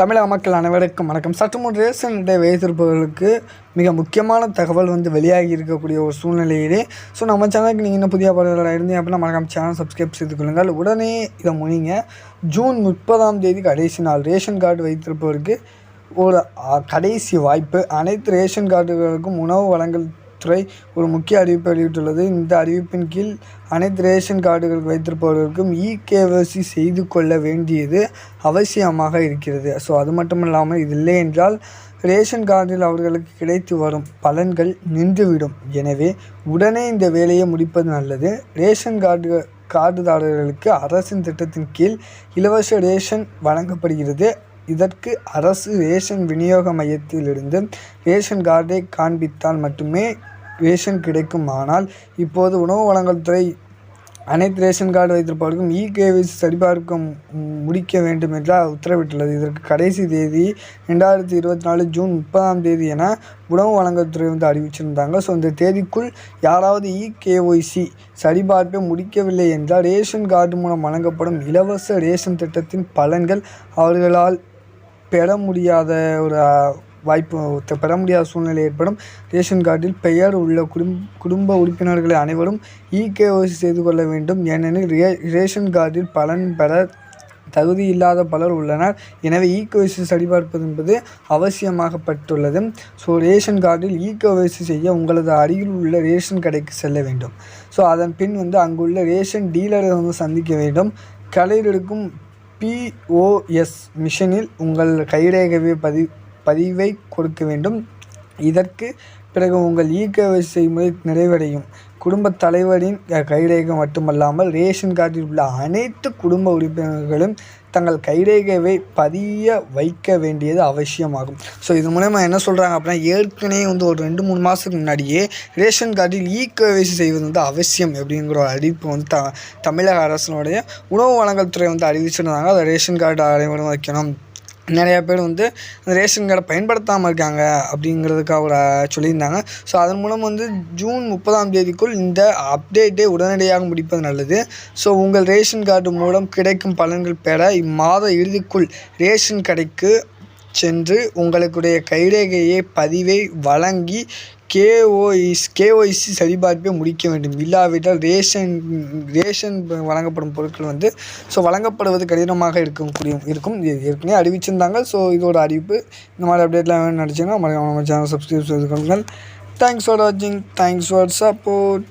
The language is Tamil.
தமிழக மக்கள் அனைவருக்கும் வணக்கம். சற்று முன் ரேஷன் அட்டை வைத்திருப்பவர்களுக்கு மிக முக்கியமான தகவல் வந்து வெளியாகி இருக்கக்கூடிய ஒரு சூழ்நிலையிலே. ஸோ நம்ம சேனலுக்கு நீங்கள் இன்னும் புதிய பாடல்களாக இருந்தீங்க அப்படின்னா மறக்காம சேனல் சப்ஸ்கிரைப் செய்து கொள்ளுங்கள். உடனே இதை முடிங்க. ஜூன் முப்பதாம் தேதி கடைசி நாள் ரேஷன் கார்டு வைத்திருப்பவருக்கு ஒரு கடைசி வாய்ப்பு. அனைத்து ரேஷன் கார்டுகளுக்கும் உணவு வழங்கல் துறை ஒரு முக்கிய அறிவிப்பை வெளியிட்டுள்ளது. இந்த அறிவிப்பின் கீழ் அனைத்து ரேஷன் கார்டுகள் வைத்திருப்பவர்களுக்கும் இகேஒசி செய்து கொள்ள வேண்டியது அவசியமாக இருக்கிறது. ஸோ அது மட்டும் இல்லாமல் இது இல்லை என்றால் ரேஷன் கார்டில் அவர்களுக்கு கிடைத்து வரும் பலன்கள் நின்றுவிடும். எனவே உடனே இந்த வேலையை முடிப்பது நல்லது. ரேஷன் கார்டு கார்டுதாரர்களுக்கு அரசின் திட்டத்தின் கீழ் இலவச ரேஷன் வழங்கப்படுகிறது. இதற்கு அரசு ரேஷன் விநியோக மையத்திலிருந்து ரேஷன் கார்டை காண்பித்தால் மட்டுமே ரேஷன் கிடைக்கும் ஆனால் இப்போது உணவு வழங்கல் துறை அனைத்து ரேஷன் கார்டு வைத்திருப்பவர்களுக்கும் இகேவிசி சரிபார்க்க முடிக்க வேண்டும் என்று உத்தரவிட்டுள்ளது. இதற்கு கடைசி தேதி ரெண்டாயிரத்தி இருபத்தி நாலு ஜூன் முப்பதாம் தேதி என உணவு வழங்கல் துறை வந்து அறிவிச்சிருந்தாங்க. ஸோ இந்த தேதிக்குள் யாராவது இகேஒய்சி சரிபார்ப்பை முடிக்கவில்லை என்றால் ரேஷன் கார்டு மூலம் வழங்கப்படும் இலவச ரேஷன் திட்டத்தின் பலன்கள் அவர்களால் பெற முடியாத ஒரு வாய்ப்பு பெற முடியாத சூழ்நிலை ஏற்படும். ரேஷன் கார்டில் பெயர் உள்ள குடும் குடும்ப உறுப்பினர்களை அனைவரும் இகேஒசி செய்து கொள்ள வேண்டும். ஏனெனில் ரே ரேஷன் கார்டில் பலன் பெற தகுதி இல்லாத பலர் உள்ளனர். எனவே இகேஒசி சரிபார்ப்பது என்பது அவசியமாகப்பட்டுள்ளது. ஸோ ரேஷன் கார்டில் இகேஒசி செய்ய உங்களது அருகில் உள்ள ரேஷன் கடைக்கு செல்ல வேண்டும். ஸோ அதன் பின் வந்து அங்குள்ள ரேஷன் டீலரை வந்து சந்திக்க வேண்டும். கடையில் இருக்கும் பிஓஎஸ் மிஷனில் உங்கள் கைரேகையை பதி பதிவை கொடுக்க வேண்டும். இதற்கு பிறகு உங்கள் இகேவைசி முறை நிறைவடையும். குடும்பத் தலைவரின் கைரேகை மட்டுமல்லாமல் ரேஷன் கார்டில் உள்ள அனைத்து குடும்ப உறுப்பினர்களும் தங்கள் கைரேகையை பதிய வைக்க வேண்டியது அவசியமாகும். ஸோ இது மூலயமா என்ன சொல்கிறாங்க அப்படின்னா ஏற்கனவே வந்து ஒரு ரெண்டு மூணு மாதத்துக்கு முன்னாடியே ரேஷன் கார்டில் இகேஒய்சி செய்வது வந்து அவசியம் அப்படிங்கிற ஒரு அறிவிப்பு வந்து த தமிழக அரசினுடைய உணவு வழங்கல் துறை வந்து அறிவிச்சிருந்தாங்க. அதை ரேஷன் கார்டு அனைவரும் வைக்கணும். நிறையா பேர் வந்து அந்த ரேஷன் கார்டை பயன்படுத்தாமல் இருக்காங்க அப்படிங்கிறதுக்காக ஒரு சொல்லியிருந்தாங்க. ஸோ அதன் மூலம் வந்து ஜூன் முப்பதாம் தேதிக்குள் இந்த அப்டேட்டை உடனடியாக முடிப்பது நல்லது. ஸோ உங்கள் ரேஷன் கார்டு மூலம் கிடைக்கும் பலன்கள் பெற இம்மாத இறுதிக்குள் ரேஷன் கடைக்கு சென்று உங்களுடைய கைரேகையை பதிவை வழங்கி கேஓஇஸ் கேஒய்சி சரிபார்ப்பை முடிக்க வேண்டும். இல்லாவிட்டால் ரேஷன் ரேஷன் வழங்கப்படும் பொருட்கள் வந்து ஸோ வழங்கப்படுவது கடினமாக இருக்கக்கூடிய இருக்கும். ஏற்கனவே அறிவிச்சிருந்தாங்க. ஸோ இதோட அறிவிப்பு இந்த மாதிரி அப்டேட்லாம் வேணும் நினச்சிங்கன்னா நம்ம சேனல் சப்ஸ்கிரைப் செய்து கொள்ளுங்கள். தேங்க்ஸ் ஃபார் வாட்சிங் தேங்க்ஸ் ஃபார் சப்போர்ட்